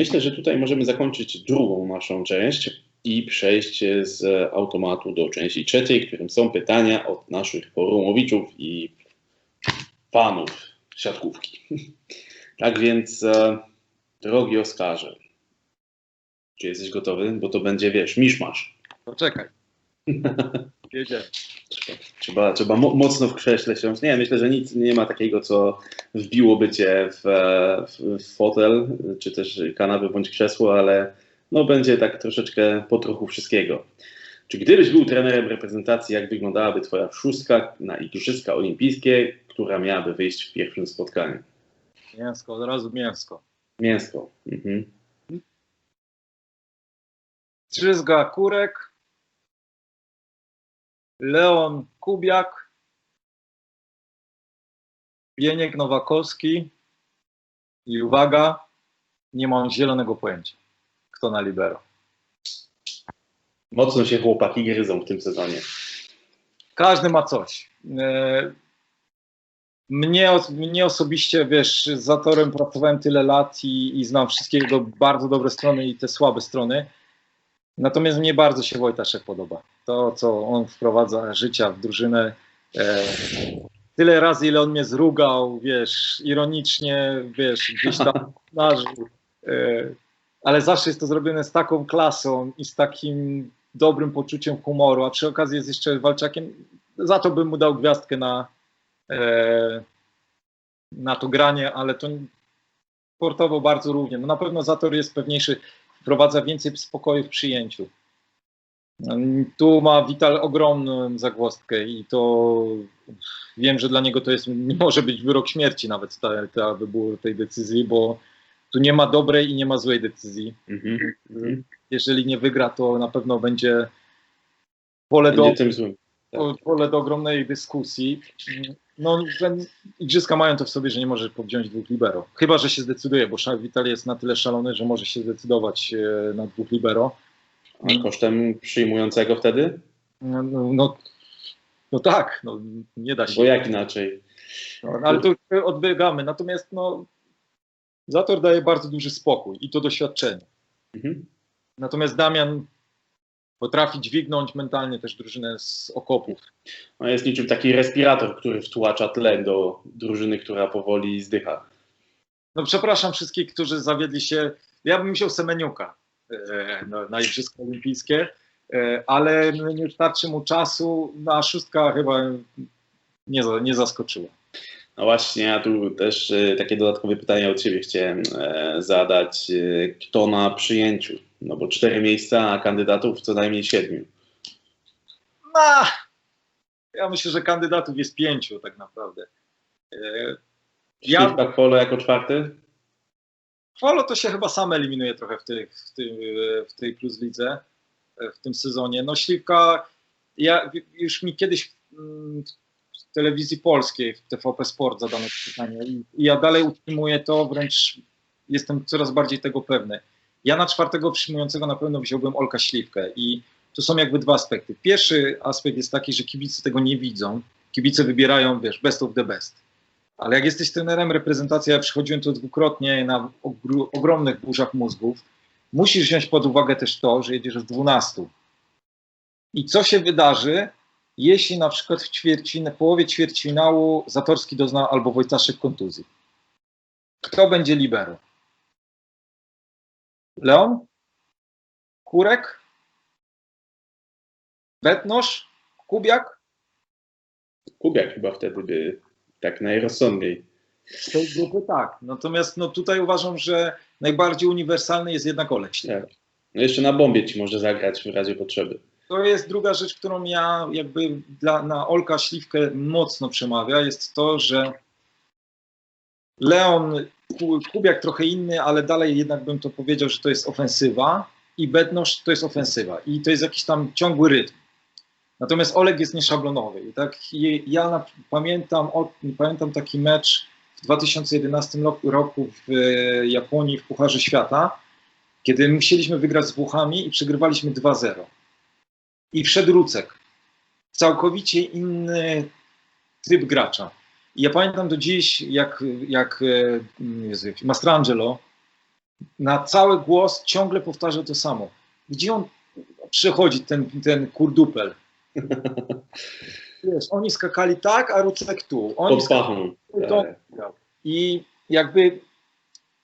Myślę, że tutaj możemy zakończyć drugą naszą część i przejść z automatu do części trzeciej, w którym są pytania od naszych forumowiczów i fanów siatkówki. Tak więc, e, drogi Oskarze, czy jesteś gotowy? Bo to będzie, wiesz, miszmasz. Poczekaj. Jedziemy. Trzeba, trzeba mo mocno w krześle siąść. Nie, myślę, że nic nie ma takiego, co wbiłoby cię w, w, w fotel, czy też kanapę bądź krzesło, ale no będzie tak troszeczkę po trochu wszystkiego. Czy gdybyś był trenerem reprezentacji, jak wyglądałaby twoja szóstka na Igrzyska Olimpijskie, która miałaby wyjść w pierwszym spotkaniu? Mięsko, od razu mięsko. Mięsko. Mhm. Trzyzga Kurek, Leon Kubiak, Bieniek Nowakowski i uwaga, nie mam zielonego pojęcia, kto na libero. Mocno się chłopaki gryzą w tym sezonie. Każdy ma coś. Mnie, mnie osobiście, wiesz, z Zatorem pracowałem tyle lat i, i znam wszystkie jego bardzo dobre strony i te słabe strony. Natomiast mnie bardzo się Wojtaszek podoba. To, co on wprowadza życia w drużynę. E, tyle razy, ile on mnie zrugał, wiesz, ironicznie, wiesz, gdzieś tam narzył. E, ale zawsze jest to zrobione z taką klasą i z takim dobrym poczuciem humoru, a przy okazji jest jeszcze walczakiem. Za to bym mu dał gwiazdkę na, na to granie, ale to sportowo bardzo równie. No na pewno Zator jest pewniejszy, wprowadza więcej spokoju w przyjęciu. Mm, Tu ma Vital ogromną zagwozdkę i to wiem, że dla niego to jest, może być wyrok śmierci nawet ta, ta wybór tej decyzji, bo tu nie ma dobrej i nie ma złej decyzji. Mhm. Mhm. Jeżeli nie wygra, to na pewno będzie pole do. Tak. po- pole do ogromnej dyskusji. No, ten, igrzyska mają to w sobie, że nie może podjąć dwóch libero. Chyba, że się zdecyduje, bo Vital jest na tyle szalony, że może się zdecydować e, na dwóch libero. A kosztem przyjmującego wtedy? No, no, no, no tak, no, nie da Bo się. jak inaczej? No, ale tu odbiegamy. Natomiast no, Zator daje bardzo duży spokój i to doświadczenie. Mhm. Natomiast Damian potrafi dźwignąć mentalnie też drużynę z okopów. No jest niczym taki respirator, który wtłacza tlen do drużyny, która powoli zdycha. No przepraszam wszystkich, którzy zawiedli się. Ja bym wziął Semeniuka e, na, na Igrzyska Olimpijskie, e, ale nie starczy mu czasu. Na szóstka chyba nie, nie zaskoczyła. No właśnie, ja tu też e, takie dodatkowe pytanie od Ciebie chciałem zadać. Kto na przyjęciu? No bo cztery miejsca, a kandydatów co najmniej siedmiu. No, ja myślę, że kandydatów jest pięciu tak naprawdę. E, Ja-. Tak polo jako czwarty? Polo to się chyba sam eliminuje trochę w tej, w tej, w tej plus lidze e, w tym sezonie. No Śliwka, ja, już mi kiedyś mm, w telewizji polskiej, w TVP Sport zadano pytanie i, i ja dalej utrzymuję to, wręcz jestem coraz bardziej tego pewny. Ja na czwartego przyjmującego na pewno wziąłbym Olka Śliwkę i tu są jakby dwa aspekty. Pierwszy aspekt jest taki, że kibice tego nie widzą. Kibice wybierają, wiesz, best of the best. Ale jak jesteś trenerem reprezentacji, ja przychodziłem tu dwukrotnie na ogr- ogromnych burzach mózgów, musisz wziąć pod uwagę też to, że jedziesz z 12. I co się wydarzy, jeśli na przykład w ćwierćfina- połowie ćwierćfinału Zatorski dozna albo Wojtaszek kontuzji? Kto będzie libero? Leon? Kurek? Betnosz? Kubiak? Kubiak chyba wtedy by tak najrozsądniej. Z tej grupy tak. Natomiast no, tutaj uważam, że najbardziej uniwersalny jest jednak Śliwek. Tak. No jeszcze na bombie Ci może zagrać w razie potrzeby. To jest druga rzecz, którą ja jakby dla, na Olka Śliwkę mocno przemawia, jest to, że Leon, Ku- Kubiak trochę inny, ale dalej jednak bym to powiedział, że to jest ofensywa i Bednosz to jest ofensywa i to jest jakiś tam ciągły rytm. Natomiast Oleg jest nieszablonowy tak ja pamiętam, pamiętam taki mecz w 2011 roku w Japonii w Pucharze Świata, kiedy musieliśmy wygrać z Włochami i przegrywaliśmy 2-0. I wszedł Rucek. Całkowicie inny typ gracza. I ja pamiętam do dziś, jak, jak Jezu, Mastrangelo na cały głos ciągle powtarza to samo. Gdzie on przychodzi, ten, ten kurdupel? Wiesz, oni skakali tak, a Rucek tu. Oni to, I jakby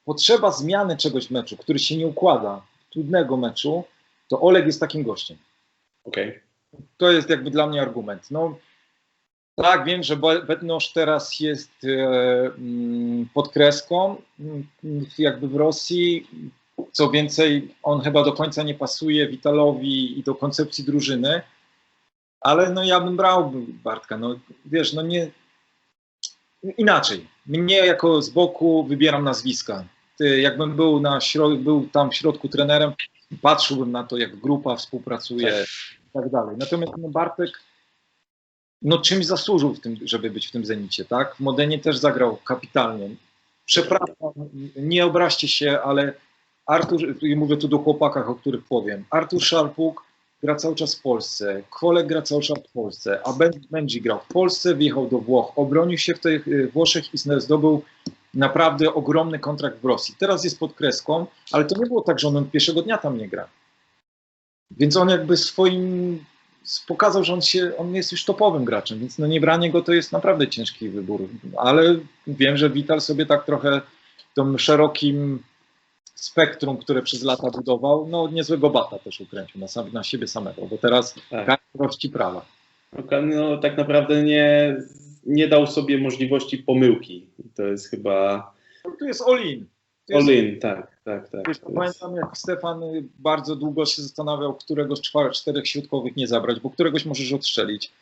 potrzeba zmiany czegoś w meczu, który się nie układa, trudnego meczu, to Oleg jest takim gościem. Okej. To jest jakby dla mnie argument. No, tak, wiem, że Bednosz teraz jest e, mm, pod kreską, mm, jakby w Rosji. Co więcej, on chyba do końca nie pasuje Witalowi i do koncepcji drużyny, ale no ja bym brał Bartka. No wiesz, no nie. Inaczej. Mnie jako z boku wybieram nazwiska. Ty, jakbym był, na środ- był tam w środku trenerem, patrzyłbym na to, jak grupa współpracuje Tak. i tak dalej. Natomiast no Bartek no czymś zasłużył w tym, żeby być w tym Zenicie, tak? W Modenie też zagrał kapitalnie. Przepraszam, nie obraźcie się, ale Artur, mówię tu do chłopakach, o których powiem, Artur Szarpuk gra cały czas w Polsce, Kwolek gra cały czas w Polsce, a Ben- Benji grał w Polsce, wyjechał do Włoch, obronił się w tych Włoszech i zdobył naprawdę ogromny kontrakt w Rosji. Teraz jest pod kreską, ale to nie było tak, że on pierwszego dnia tam nie gra. Więc on jakby swoim pokazał, że on, się, on jest już topowym graczem, więc no nie branie go to jest naprawdę ciężki wybór. Ale wiem, że Vital sobie tak trochę tym szerokim spektrum, które przez lata budował, no niezłego bata też ukręcił na, sam, na siebie samego, bo teraz Tak. prości prawa. No, tak naprawdę nie, nie dał sobie możliwości pomyłki. To jest chyba No, tu jest all-in. All in, tak, tak, tak. Wiesz, pamiętam, jak Stefan y, bardzo długo się zastanawiał, którego z czterech środkowych nie zabrać, bo któregoś możesz odstrzelić.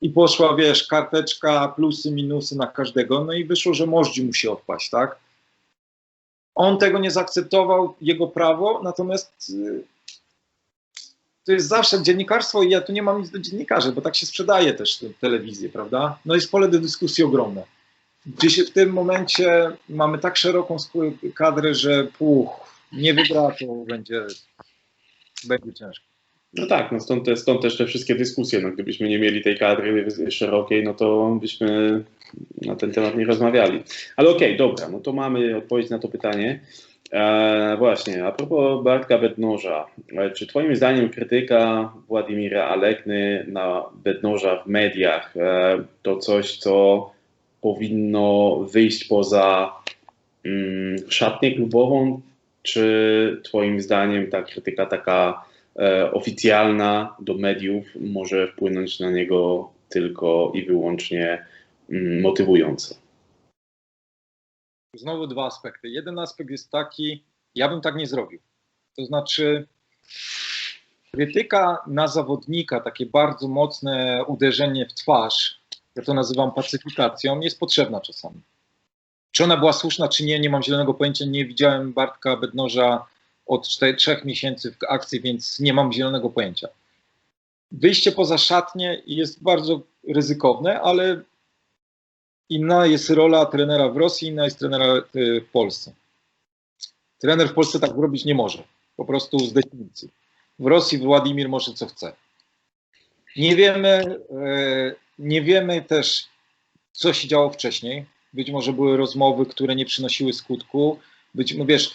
I poszła, wiesz, karteczka, plusy, minusy na każdego, no i wyszło, że Możdzi musi odpaść, tak? On tego nie zaakceptował, jego prawo, natomiast y, to jest zawsze dziennikarstwo i ja tu nie mam nic do dziennikarzy, bo tak się sprzedaje też te- telewizję, prawda? No jest pole do dyskusji ogromne. Gdzieś w tym momencie mamy tak szeroką kadrę, że puch, nie wygra, to będzie, będzie ciężko. No tak, no stąd, te, stąd też te wszystkie dyskusje. No, gdybyśmy nie mieli tej kadry szerokiej, no to byśmy na ten temat nie rozmawiali. Ale okej, dobra, no to mamy odpowiedź na to pytanie. E, właśnie, a propos Bartka Bednoża, e, czy Twoim zdaniem krytyka Władimira Alekny na Bednoża w mediach e, to coś, co powinno wyjść poza mm, szatnię klubową, czy Twoim zdaniem ta krytyka taka e, oficjalna do mediów może wpłynąć na niego tylko i wyłącznie mm, motywująco? Znowu dwa aspekty. Jeden aspekt jest taki, ja bym tak nie zrobił. To znaczy, krytyka na zawodnika, takie bardzo mocne uderzenie w twarz, ja to nazywam pacyfikacją, jest potrzebna czasami. Czy ona była słuszna, czy nie, nie mam zielonego pojęcia. Nie widziałem Bartka Bednoża od 4, 3 miesięcy w akcji, więc nie mam zielonego pojęcia. Wyjście poza szatnię jest bardzo ryzykowne, ale inna jest rola trenera w Rosji, inna jest trenera y, w Polsce. Trener w Polsce tak robić nie może, po prostu z definicji. W Rosji Władimir może co chce. Nie wiemy, e, nie wiemy też, co się działo wcześniej. Być może były rozmowy, które nie przynosiły skutku. Być może, wiesz,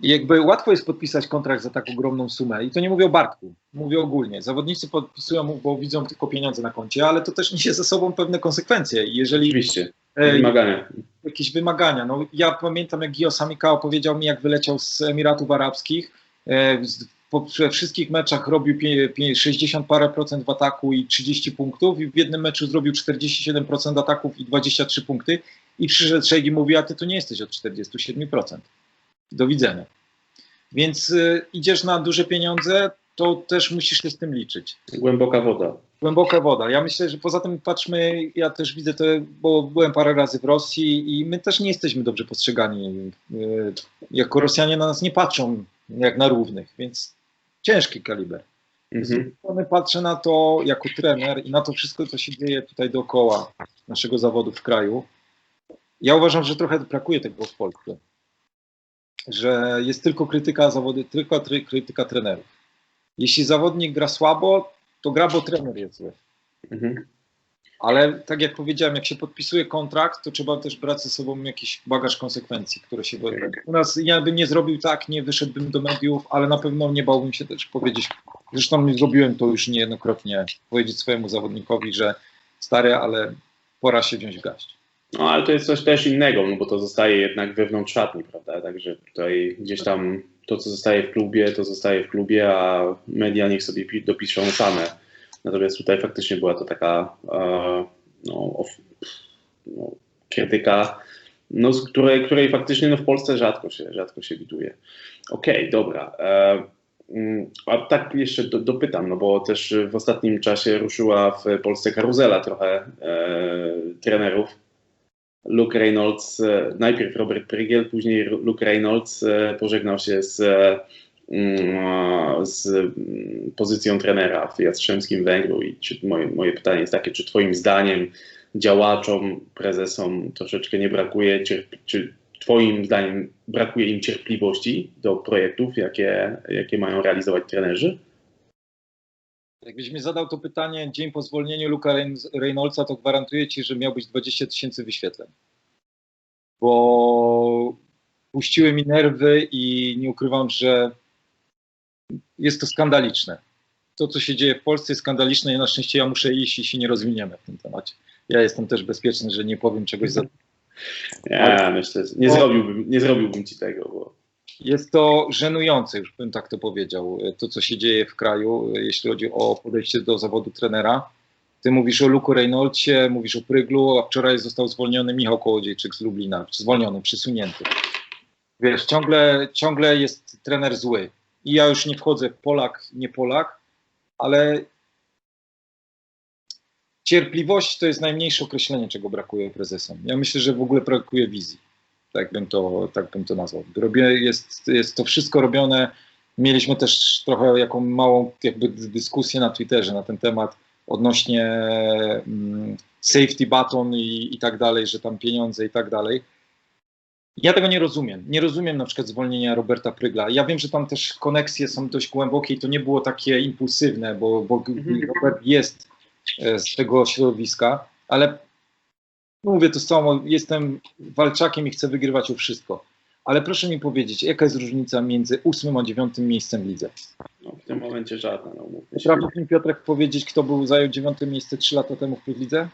jakby łatwo jest podpisać kontrakt za tak ogromną sumę. I to nie mówię o Bartku, mówię ogólnie. Zawodnicy podpisują, bo widzą tylko pieniądze na koncie, ale to też niesie ze sobą pewne konsekwencje. Jeżeli Oczywiście, e, wymagania. jakieś wymagania. No, ja pamiętam, jak Gio Samikao powiedział mi, jak wyleciał z Emiratów Arabskich. Po we wszystkich meczach robił pie, pie, 60 parę procent w ataku i 30 punktów i w jednym meczu zrobił 47% ataków i 23 punkty i przyszedł Szejk i mówi, a ty tu nie jesteś od 47%. Do widzenia. Więc y, idziesz na duże pieniądze, to też musisz się z tym liczyć Głęboka woda. głęboka woda. Ja myślę, że poza tym patrzmy, ja też widzę to, bo byłem parę razy w Rosji i my też nie jesteśmy dobrze postrzegani. Yy, Jako Rosjanie na nas nie patrzą jak na równych, więc ciężki kaliber. Z Mhm. drugiej strony patrzę na to jako trener i na to wszystko, co się dzieje tutaj dookoła naszego zawodu w kraju. Ja uważam, że trochę brakuje tego w Polsce. Że jest tylko krytyka zawody, tylko krytyka trenerów. Jeśli zawodnik gra słabo, to gra, bo trener jest zły. Mhm. Ale tak jak powiedziałem, jak się podpisuje kontrakt, to trzeba też brać ze sobą jakiś bagaż konsekwencji, które się wydarzy. U nas ja bym nie zrobił tak, nie wyszedłbym do mediów, ale na pewno nie bałbym się też powiedzieć. Zresztą nie zrobiłem to już niejednokrotnie, powiedzieć swojemu zawodnikowi, że stary, ale pora się wziąć w garść. No ale to jest coś też innego, no bo to zostaje jednak wewnątrz szatni, prawda? Także tutaj gdzieś tam to, co zostaje w klubie, to zostaje w klubie, a media niech sobie pi- dopiszą same. Natomiast tutaj faktycznie była to taka e, no, of, no, krytyka, no, z której, której faktycznie no, w Polsce rzadko się, rzadko się widuje. Okej, dobra. E, mm, a tak jeszcze do, dopytam, no bo też w ostatnim czasie ruszyła w Polsce karuzela trochę e, trenerów. Luke Reynolds, e, najpierw Robert Prygiel, później Luke Reynolds pożegnał się z, z mm, pozycją trenera w Jastrzębskim Węgru i czy, moje, moje pytanie jest takie, czy twoim zdaniem działaczom, prezesom troszeczkę nie brakuje, czy twoim zdaniem brakuje im cierpliwości do projektów, jakie, jakie mają realizować trenerzy? Jakbyś mi zadał to pytanie dzień po zwolnieniu Luka Reyn- Reynoldsa, to gwarantuję ci, że miał być 20 tysięcy wyświetleń. Bo puściły mi nerwy i nie ukrywam, że jest to skandaliczne. To, co się dzieje w Polsce jest skandaliczne i na szczęście ja muszę iść i się nie rozwiniemy w tym temacie. Ja jestem też bezpieczny, że nie powiem czegoś za Ja myślę, że nie zrobiłbym, nie zrobiłbym ci tego, bo Jest to żenujące, już bym tak to powiedział, to co się dzieje w kraju, jeśli chodzi o podejście do zawodu trenera. Ty mówisz o Luku Reynoldsie, mówisz o Pryglu, a wczoraj został zwolniony Michał Kołodziejczyk z Lublina, zwolniony, przysunięty. Wiesz, ciągle, ciągle jest trener zły. I ja już nie wchodzę Polak, nie Polak, ale cierpliwość to jest najmniejsze określenie, czego brakuje prezesom. Ja myślę, że w ogóle brakuje wizji tak bym to, tak bym to nazwał. Robię, jest, jest to wszystko robione. Mieliśmy też trochę jaką małą jakby dyskusję na Twitterze na ten temat odnośnie mm, safety button i, i tak dalej, że tam pieniądze i tak dalej. Ja tego nie rozumiem. Nie rozumiem na przykład zwolnienia Roberta Prygla. Ja wiem, że tam też koneksje są dość głębokie i to nie było takie impulsywne, bo, bo Robert jest e, z tego środowiska, ale mówię to samo, jestem walczakiem i chcę wygrywać o wszystko. Ale proszę mi powiedzieć, jaka jest różnica między ósmym a dziewiątym miejscem w lidze? no, w tym momencie żadna. No. Potrafisz mi Piotrek powiedzieć, kto był zajął dziewiąte miejsce trzy lata temu w lidze?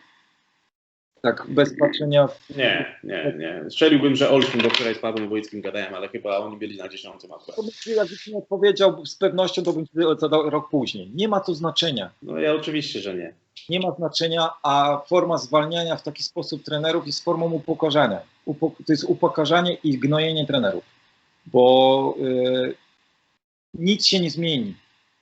Tak, bez patrzenia w... Nie, nie, nie. Strzeliłbym, że Olsztyn, bo wczoraj z Pawłem Wojckim gadałem, ale chyba oni byli na dziesiątym akurat. Jakbyś mi odpowiedział z pewnością, to bym zadał rok później. Nie ma to znaczenia. No ja oczywiście, że nie. Nie ma znaczenia, a forma zwalniania w taki sposób trenerów jest formą upokarzania. Upo, to jest upokarzanie i gnojenie trenerów, bo y, nic się nie zmieni.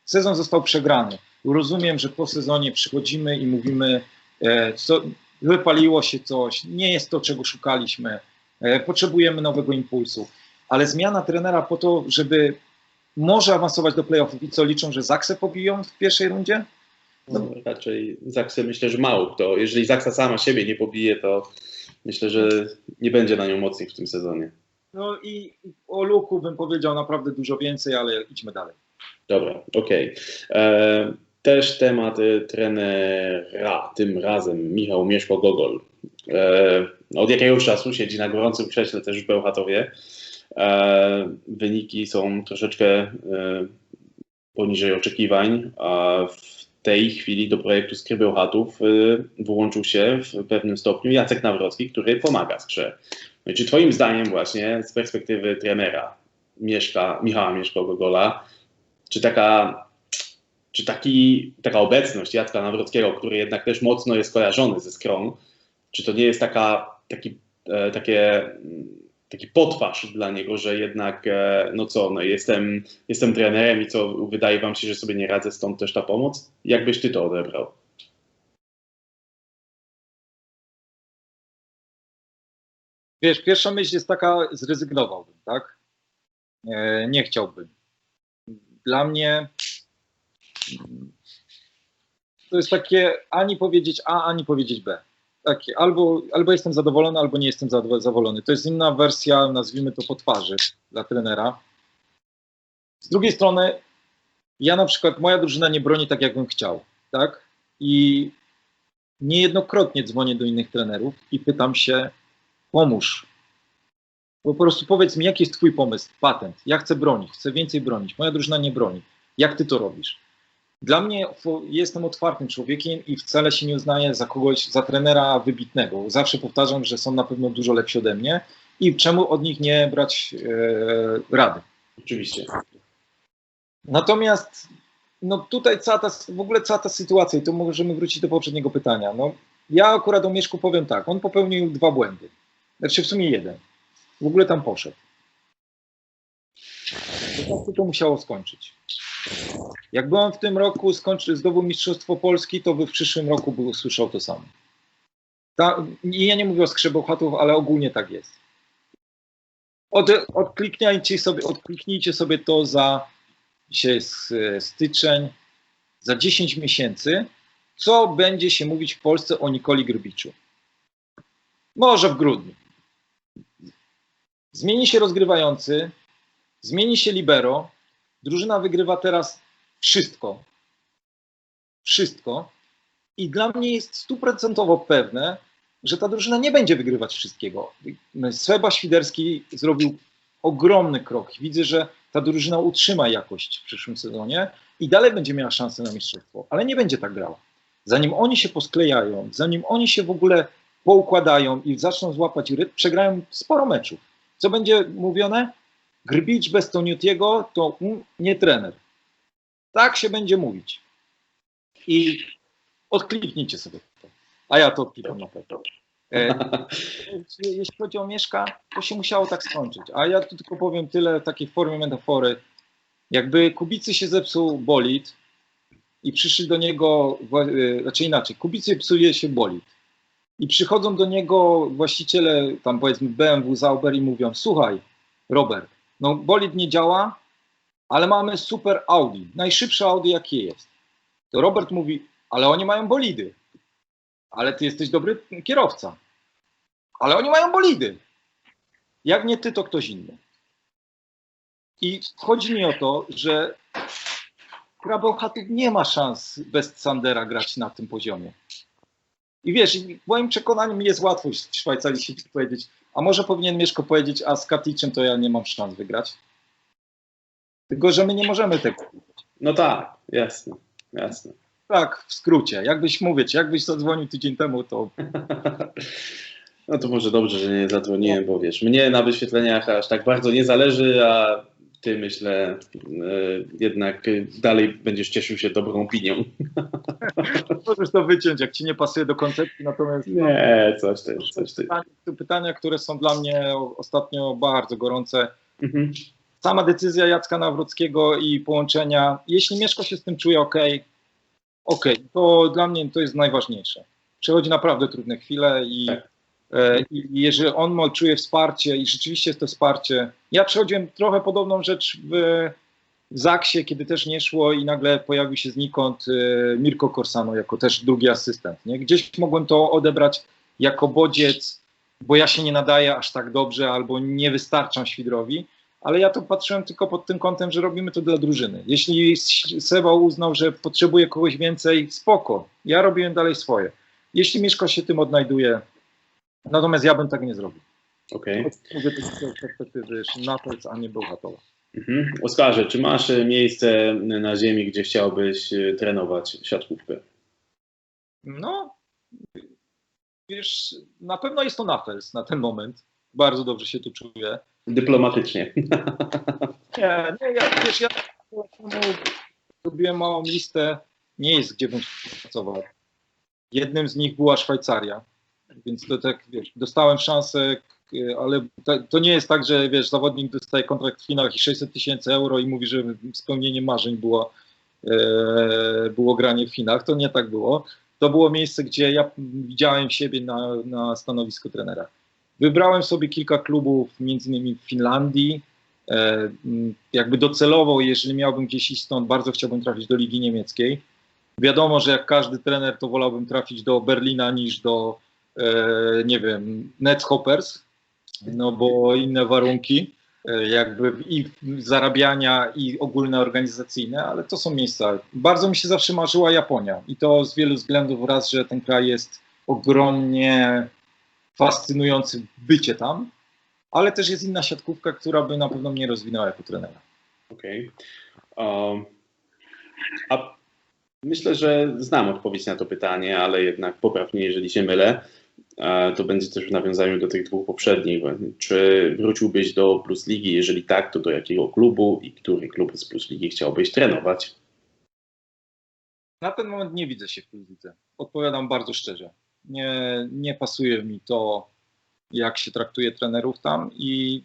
Sezon został przegrany. Rozumiem, że po sezonie przychodzimy i mówimy, e, co, wypaliło się coś, nie jest to, czego szukaliśmy, e, potrzebujemy nowego impulsu, ale zmiana trenera po to, żeby może awansować do playoffów i co liczą, że Zaksę pobiją w pierwszej rundzie? No, raczej Zaksę myślę, że mało kto. Jeżeli Zaksa sama siebie nie pobije, to myślę, że nie będzie na nią mocniej w tym sezonie. No i o Luku bym powiedział naprawdę dużo więcej, ale idźmy dalej. Dobra, okej. E, Też temat e, trenera, tym razem Michał Mieszko-Gogol. E, Od jakiegoś czasu siedzi na gorącym krześle też w Bełchatowie. E, Wyniki są troszeczkę e, poniżej oczekiwań, w tej chwili do projektu Skry Bełchatów e, włączył się w pewnym stopniu Jacek Nawrocki, który pomaga Skrze. No czy twoim zdaniem właśnie z perspektywy trenera Mieszka, Michała Mieszko-Gogola, czy taka, czy taki, taka obecność Jacka Nawrockiego, który jednak też mocno jest kojarzony ze Skrą, czy to nie jest taka, taki, e, takie, mm, taki potwarz dla niego, że jednak, e, no co, no jestem, jestem trenerem i co, wydaje wam się, że sobie nie radzę, stąd też ta pomoc? Jak byś ty to odebrał? Wiesz, pierwsza myśl jest taka, zrezygnowałbym, tak? E, nie chciałbym. Dla mnie to jest takie ani powiedzieć A, ani powiedzieć B. takie, albo, albo jestem zadowolony, albo nie jestem zadowolony. To jest inna wersja, nazwijmy to po twarzy dla trenera. Z drugiej strony, ja na przykład, moja drużyna nie broni tak, jakbym chciał, tak? I niejednokrotnie dzwonię do innych trenerów i pytam się, pomóż. Po prostu powiedz mi, jaki jest twój pomysł, patent. Ja chcę bronić, chcę więcej bronić. Moja drużyna nie broni. Jak ty to robisz? Dla mnie jestem otwartym człowiekiem i wcale się nie uznaję za kogoś, za trenera wybitnego. Zawsze powtarzam, że są na pewno dużo lepsi ode mnie i czemu od nich nie brać e, rady. Oczywiście. Natomiast no tutaj cała ta, w ogóle cała ta sytuacja, i tu możemy wrócić do poprzedniego pytania. No, ja akurat o Mieszku powiem tak, on popełnił dwa błędy. Znaczy w sumie jeden. W ogóle tam poszedł. To, to musiało skończyć. Jakby on w tym roku skończył, zdobył Mistrzostwo Polski, to by w przyszłym roku by usłyszał to samo. Ta, ja nie mówię o skrzebołchatów, ale ogólnie tak jest. Od, odkliknijcie, sobie, odkliknijcie sobie to za dzisiaj jest e, styczeń, za 10 miesięcy, co będzie się mówić w Polsce o Nikoli Grbiczu. Może w grudniu. Zmieni się rozgrywający, zmieni się libero, drużyna wygrywa teraz wszystko. Wszystko. I dla mnie jest stuprocentowo pewne, że ta drużyna nie będzie wygrywać wszystkiego. Seba Świderski zrobił ogromny krok. Widzę, że ta drużyna utrzyma jakość w przyszłym sezonie i dalej będzie miała szansę na mistrzostwo, ale nie będzie tak grała. Zanim oni się posklejają, zanim oni się w ogóle poukładają i zaczną złapać rytm, przegrają sporo meczów. Co będzie mówione? Grbić bez Toniutiego to nie trener. Tak się będzie mówić. I odkliknijcie sobie to. A ja to odklikam na pewno. E, jeśli chodzi o Mieszka, to się musiało tak skończyć. A ja tu tylko powiem tyle w takiej formie metafory. Jakby Kubicy się zepsuł bolid i przyszli do niego, e, znaczy inaczej, Kubicy psuje się bolid i przychodzą do niego właściciele, tam powiedzmy BMW, Zauber i mówią, słuchaj, Robert, no bolid nie działa, ale mamy super Audi, najszybsze Audi jakie jest. To Robert mówi, ale oni mają bolidy ale ty jesteś dobry kierowca. Ale oni mają bolidy. Jak nie ty, to ktoś inny. I chodzi mi o to, że Krabełchatów nie ma szans bez Sandera grać na tym poziomie. I wiesz, moim przekonaniem jest łatwo w Szwajcarii się powiedzieć, a może powinien Mieszko powiedzieć, a z Katiczem to ja nie mam szans wygrać. Tylko, że my nie możemy tego. No tak, jasne, jasne. Tak, w skrócie. Jakbyś mówić, jakbyś zadzwonił tydzień temu, to. No to może dobrze, że nie zadzwoniłem, bo wiesz, mnie na wyświetleniach aż tak bardzo nie zależy, a ty myślę yy, jednak dalej będziesz cieszył się dobrą opinią. Możesz to wyciąć, jak ci nie pasuje do koncepcji, natomiast. Nie, coś ty, coś ty. Pytania, pytania, które są dla mnie ostatnio bardzo gorące. Mhm. Sama decyzja Jacka Nawrockiego i połączenia, jeśli Mieszko się z tym czuje ok, okay, to dla mnie to jest najważniejsze. Przechodzi naprawdę trudne chwile i, tak. E, i jeżeli on czuje wsparcie i rzeczywiście jest to wsparcie. Ja przechodziłem trochę podobną rzecz w, w Zaksie, kiedy też nie szło i nagle pojawił się znikąd e, Mirko Korsano jako też drugi asystent. Nie? Gdzieś mogłem to odebrać jako bodziec, bo ja się nie nadaję aż tak dobrze albo nie wystarczam Świdrowi ale ja to patrzyłem tylko pod tym kątem, że robimy to dla drużyny. Jeśli Seba uznał, że potrzebuje kogoś więcej, spoko, ja robiłem dalej swoje. Jeśli Mieszko się tym odnajduje, natomiast ja bym tak nie zrobił. Okej. Okay. Mówię to z perspektywy Naples, a nie Bełchatowa. Mhm. Oskarze, czy masz miejsce na ziemi, gdzie chciałbyś e, trenować siatkówkę? No, wiesz, na pewno jest to Naples na ten moment. Bardzo dobrze się tu czuję. Dyplomatycznie. Nie, nie ja, wiesz, ja zrobiłem małą listę miejsc, gdzie bym pracował. Jednym z nich była Szwajcaria, więc to tak, wiesz, dostałem szansę, ale to, nie jest tak, że wiesz, zawodnik dostaje kontrakt w Chinach i 600 tysięcy euro i mówi, że spełnienie marzeń było, e, było granie w Chinach. To nie tak było. To było miejsce, gdzie ja widziałem siebie na, na stanowisku trenera. Wybrałem sobie kilka klubów, między innymi w Finlandii. E, jakby docelowo, jeżeli miałbym gdzieś iść stąd, bardzo chciałbym trafić do Ligi Niemieckiej. Wiadomo, że jak każdy trener, to wolałbym trafić do Berlina niż do, e, nie wiem, Netshoppers, no bo inne warunki, e, jakby i zarabiania, i ogólne organizacyjne, ale to są miejsca. Bardzo mi się zawsze marzyła Japonia i to z wielu względów. Raz, że ten kraj jest ogromnie fascynujący bycie tam, ale też jest inna siatkówka, która by na pewno mnie rozwinęła jako trenera. Okej. Okay. Um, a myślę, że znam odpowiedź na to pytanie, ale jednak popraw mnie, jeżeli się mylę. To będzie też w nawiązaniu do tych dwóch poprzednich. Czy wróciłbyś do Plus Ligi? Jeżeli tak, to do jakiego klubu i który klub z Plus Ligi chciałbyś trenować? Na ten moment nie widzę się w Plus Lidze. Odpowiadam bardzo szczerze. Nie, nie pasuje mi to, jak się traktuje trenerów tam i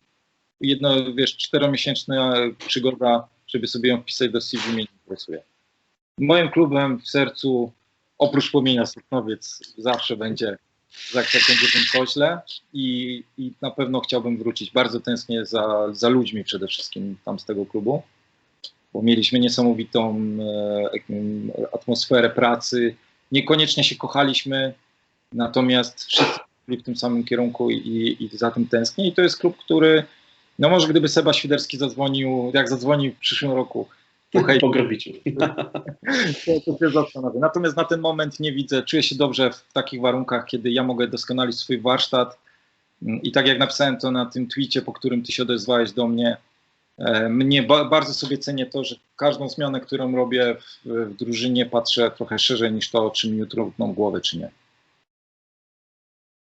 jedno, wiesz, czteromiesięczna przygoda, żeby sobie ją wpisać do CV mnie nie interesuje. Moim klubem w sercu, oprócz płomienia Sosnowiec, zawsze będzie Będzie w koźle i, i na pewno chciałbym wrócić. Bardzo tęsknię za, za ludźmi przede wszystkim tam z tego klubu, bo mieliśmy niesamowitą e, atmosferę pracy. Niekoniecznie się kochaliśmy, natomiast wszyscy byli w tym samym kierunku i, i za tym tęsknię. I to jest klub, który, no może gdyby Seba Świderski zadzwonił, jak zadzwonił w przyszłym roku, Hej, po grobiciu. to, to się zastanowię. Natomiast na ten moment nie widzę, czuję się dobrze w takich warunkach, kiedy ja mogę doskonalić swój warsztat. I tak jak napisałem to na tym tweetie, po którym ty się odezwałeś do mnie, e, mnie ba bardzo sobie cenię to, że każdą zmianę, którą robię w, w drużynie, patrzę trochę szerzej niż to, czy mi jutro utną głowę, czy nie.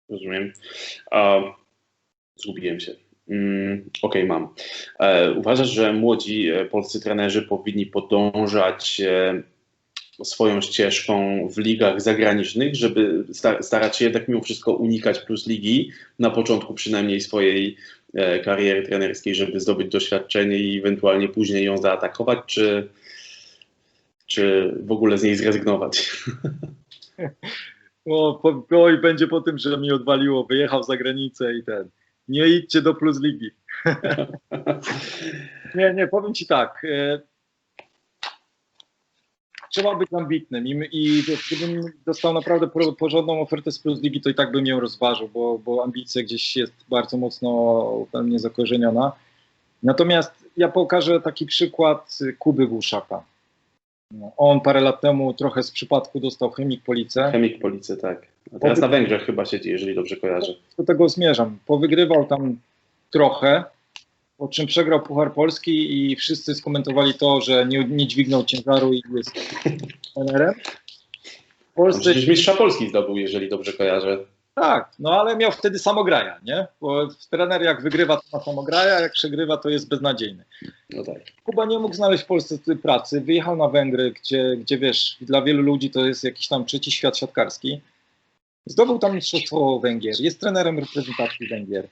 Rozumiem. Uh, zgubiłem się. Mm, okej, okay, mam. E, uważasz, że młodzi e, polscy trenerzy powinni podążać e, swoją ścieżką w ligach zagranicznych, żeby starać się jednak mimo wszystko unikać plus ligi na początku przynajmniej swojej kariery trenerskiej, żeby zdobyć doświadczenie i ewentualnie później ją zaatakować, czy, czy w ogóle z niej zrezygnować? O, po, oj, będzie po tym, że mi odwaliło, wyjechał za granicę i ten nie idźcie do Plus Ligi. nie, nie, powiem Ci tak. E, trzeba być ambitnym i, i gdybym dostał naprawdę porządną ofertę z Plus Ligi, to i tak bym ją rozważył, bo, bo ambicja gdzieś jest bardzo mocno we mnie zakorzeniona. Natomiast ja pokażę taki przykład Kuby Włuszaka. On parę lat temu trochę z przypadku dostał chemik Police. Chemik Police, tak. A teraz na Węgrzech chyba siedzi, jeżeli dobrze kojarzę. Do tego zmierzam. Powygrywał tam trochę, po czym przegrał Puchar Polski i wszyscy skomentowali to, że nie, nie dźwignął ciężaru i jest trenerem. Polsce... Przecież mistrza Polski zdobył, jeżeli dobrze kojarzę. Tak, no ale miał wtedy samograja, nie? Bo trener jak wygrywa, to ma samograja, jak przegrywa, to jest beznadziejny. No tak. Kuba nie mógł znaleźć w Polsce pracy, wyjechał na Węgry, gdzie, gdzie wiesz, dla wielu ludzi to jest jakiś tam trzeci świat siatkarski. Zdobył tam mistrzostwo Węgier, jest trenerem reprezentacji Węgier.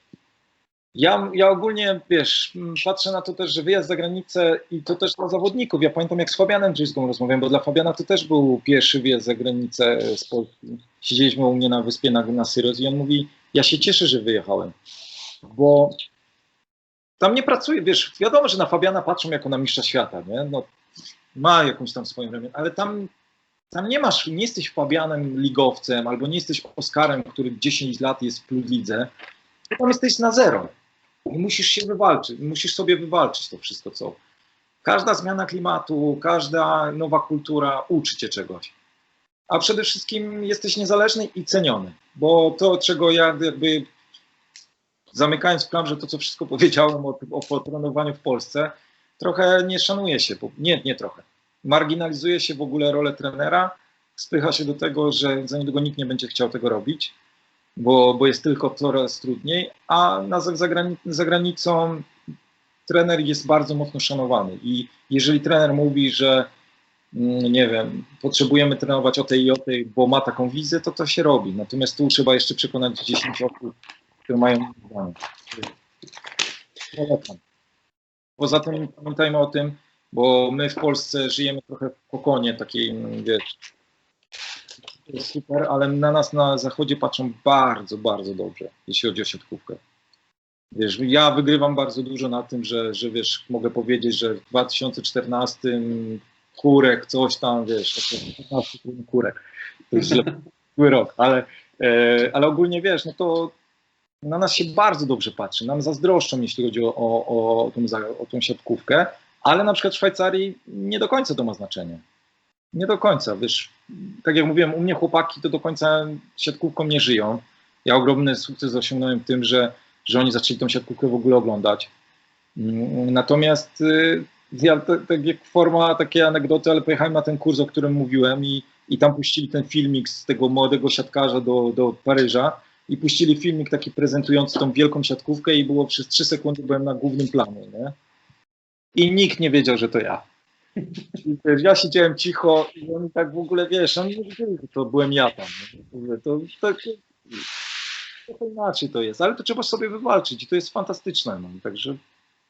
Ja, ja ogólnie, wiesz, patrzę na to też, że wyjazd za granicę i to też dla zawodników. Ja pamiętam, jak z Fabianem Drzyską rozmawiałem, bo dla Fabiana to też był pierwszy wyjazd za granicę z Polski. Siedzieliśmy u mnie na wyspie na, na Syros i on mówi, ja się cieszę, że wyjechałem, bo tam nie pracuje, wiesz, wiadomo, że na Fabiana patrzą jako na mistrza świata, nie? No, ma jakąś tam swoją ramię, ale tam, tam nie masz, nie jesteś Fabianem ligowcem, albo nie jesteś Oskarem, który 10 lat jest w lidze, tam jesteś na zero. I musisz się wywalczyć, musisz sobie wywalczyć to wszystko, co. Każda zmiana klimatu, każda nowa kultura uczy cię czegoś. A przede wszystkim jesteś niezależny i ceniony, bo to, czego ja jakby zamykając że to, co wszystko powiedziałem o, o w Polsce, trochę nie szanuje się, nie, nie trochę. Marginalizuje się w ogóle rolę trenera, spycha się do tego, że za niedługo nikt nie będzie chciał tego robić bo, bo jest tylko coraz trudniej, a na za granicą trener jest bardzo mocno szanowany i jeżeli trener mówi, że mm, nie wiem, potrzebujemy trenować o tej i o tej, bo ma taką wizję, to to się robi. Natomiast tu trzeba jeszcze przekonać 10 osób, które mają. Poza tym pamiętajmy o tym, bo my w Polsce żyjemy trochę w kokonie takiej, wiesz, super, ale na nas na zachodzie patrzą bardzo, bardzo dobrze, jeśli chodzi o siatkówkę. Wiesz, ja wygrywam bardzo dużo na tym, że, że wiesz, mogę powiedzieć, że w 2014 kurek, coś tam, wiesz, 15 kurek, to jest źle, zły rok, ale E, ale ogólnie wiesz, no to na nas się bardzo dobrze patrzy, nam zazdroszczą, jeśli chodzi o, o, o, tą, o tą siatkówkę, ale na przykład w Szwajcarii nie do końca to ma znaczenie. Nie do końca, wiesz, tak jak mówiłem, u mnie chłopaki to do końca siatkówką nie żyją. Ja ogromny sukces osiągnąłem tym, że, że oni zaczęli tą siatkówkę w ogóle oglądać. Mm, Natomiast y, ja, to, tak jak forma takiej anegdoty, ale pojechałem na ten kurs, o którym mówiłem i, i tam puścili ten filmik z tego młodego siatkarza do, do Paryża i puścili filmik taki prezentujący tą wielką siatkówkę i było przez trzy sekundy byłem na głównym planie, nie? I nikt nie wiedział, że to ja. I wiesz, ja siedziałem cicho i oni tak w ogóle, wiesz, oni nie wiedzieli, że to byłem ja tam. To, to, trochę inaczej to jest, ale to trzeba sobie wywalczyć i to jest fantastyczne, no. także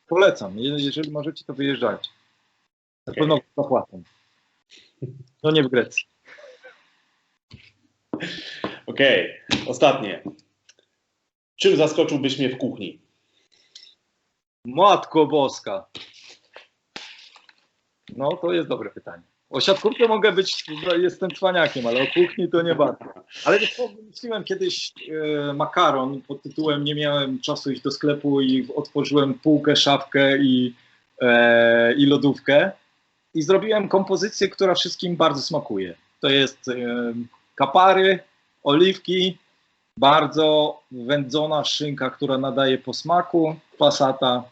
polecam, Je- jeżeli możecie, to wyjeżdżajcie. Na pewno zapłacą. No nie w Grecji. Okej, ostatnie. Czym zaskoczyłbyś mnie w kuchni? Matko Boska. No, to jest dobre pytanie. O siatkówkę mogę być, jestem cwaniakiem, ale o kuchni to nie bardzo. Ale wymyśliłem kiedyś e, makaron pod tytułem Nie miałem czasu iść do sklepu i otworzyłem półkę, szafkę i, e, i lodówkę i zrobiłem kompozycję, która wszystkim bardzo smakuje. To jest e, kapary, oliwki, bardzo wędzona szynka, która nadaje posmaku, pasata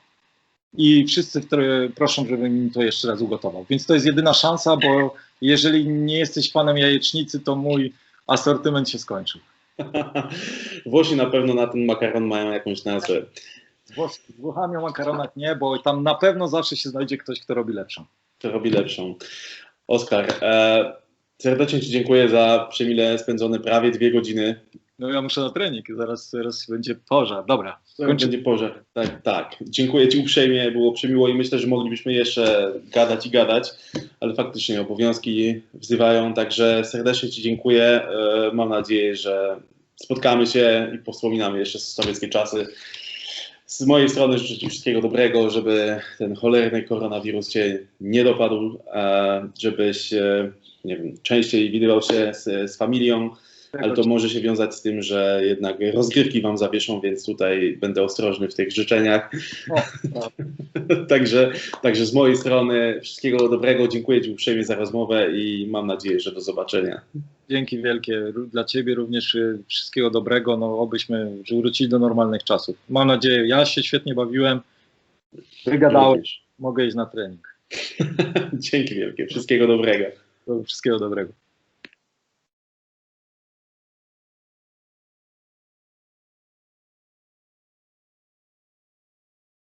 i wszyscy które proszą, żebym im to jeszcze raz ugotował. Więc to jest jedyna szansa, bo jeżeli nie jesteś fanem jajecznicy, to mój asortyment się skończył. Włosi na pewno na ten makaron mają jakąś nazwę. Z Włoch- z Włochami o makaronach nie, bo tam na pewno zawsze się znajdzie ktoś, kto robi lepszą. To robi lepszą. Oskar, e, serdecznie Ci dziękuję za przemile spędzone prawie dwie godziny. No ja muszę na trening, zaraz, zaraz będzie pożar. Dobra, Kończy- będzie pożar. Tak, tak. Dziękuję Ci uprzejmie, było przemiło i myślę, że moglibyśmy jeszcze gadać i gadać, ale faktycznie obowiązki wzywają, także serdecznie Ci dziękuję. E, Mam nadzieję, że spotkamy się i powspominamy jeszcze sowieckie czasy. Z mojej strony życzę Ci wszystkiego dobrego, żeby ten cholerny koronawirus Cię nie dopadł, e, żebyś e, nie wiem, częściej widywał się z, z familią, ale to może się wiązać z tym, że jednak rozgrywki wam zawieszą, więc tutaj będę ostrożny w tych życzeniach. O, no. także, także z mojej strony wszystkiego dobrego. Dziękuję Ci uprzejmie za rozmowę i mam nadzieję, że do zobaczenia. Dzięki wielkie dla Ciebie również y, wszystkiego dobrego, no obyśmy wrócili do normalnych czasów. Mam nadzieję, ja się świetnie bawiłem, wygadałem, mogę iść na trening. Dzięki wielkie. Wszystkiego dobrego. Wszystkiego dobrego.